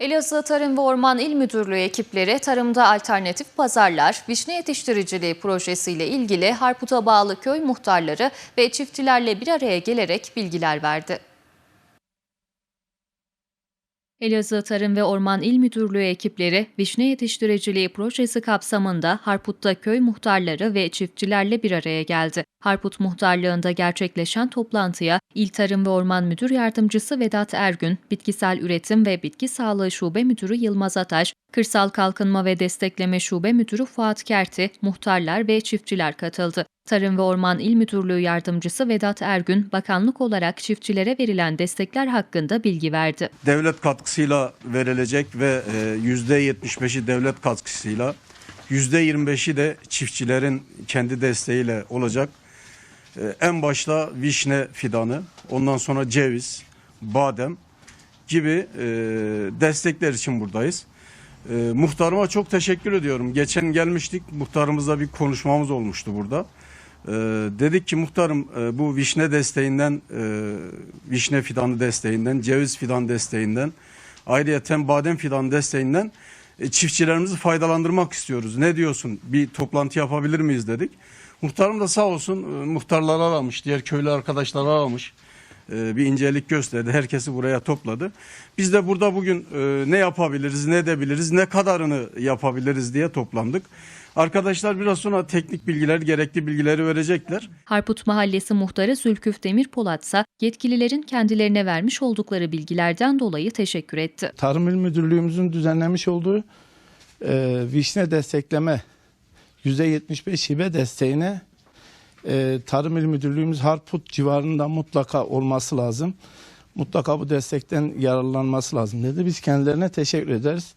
Elazığ Tarım ve Orman İl Müdürlüğü ekipleri tarımda alternatif pazarlar, vişne yetiştiriciliği projesiyle ilgili Harput'a bağlı köy muhtarları ve çiftçilerle bir araya gelerek bilgiler verdi. Elazığ Tarım ve Orman İl Müdürlüğü ekipleri vişne yetiştiriciliği projesi kapsamında Harput'ta köy muhtarları ve çiftçilerle bir araya geldi. Harput muhtarlığında gerçekleşen toplantıya İl Tarım ve Orman Müdür Yardımcısı Vedat Ergün, Bitkisel Üretim ve Bitki Sağlığı Şube Müdürü Yılmaz Ataş, Kırsal Kalkınma ve Destekleme Şube Müdürü Fuat Kerti, muhtarlar ve çiftçiler katıldı. Tarım ve Orman İl Müdürlüğü Yardımcısı Vedat Ergün, bakanlık olarak çiftçilere verilen destekler hakkında bilgi verdi. devlet katkısıyla verilecek ve e, yüzde 75'i devlet katkısıyla yüzde 25'i de çiftçilerin kendi desteğiyle olacak. E, En başta vişne fidanı, ondan sonra ceviz, badem gibi e, destekler için buradayız. E, Muhtarıma çok teşekkür ediyorum. Geçen gelmiştik, muhtarımızla bir konuşmamız olmuştu burada. E, dedik ki muhtarım e, bu vişne desteğinden, e, vişne fidanı desteğinden, ceviz fidan desteğinden, ayrıyeten badem fidan desteğinden e, çiftçilerimizi faydalandırmak istiyoruz. Ne diyorsun? Bir toplantı yapabilir miyiz dedik. Muhtarım da sağ olsun e, muhtarları aramış, diğer köylü arkadaşları aramış. E, bir incelik gösterdi. Herkesi buraya topladı. Biz de burada bugün e, ne yapabiliriz, ne edebiliriz, ne kadarını yapabiliriz diye toplandık. Arkadaşlar biraz sonra teknik bilgiler, gerekli bilgileri verecekler. Harput Mahallesi muhtarı Zülküf Demir Polatsa, yetkililerin kendilerine vermiş oldukları bilgilerden dolayı teşekkür etti. Tarım İl Müdürlüğümüzün düzenlemiş olduğu e, vişne destekleme %75 hibe desteğine e, Tarım İl Müdürlüğümüz Harput civarında mutlaka olması lazım. Mutlaka bu destekten yararlanması lazım dedi. Biz kendilerine teşekkür ederiz.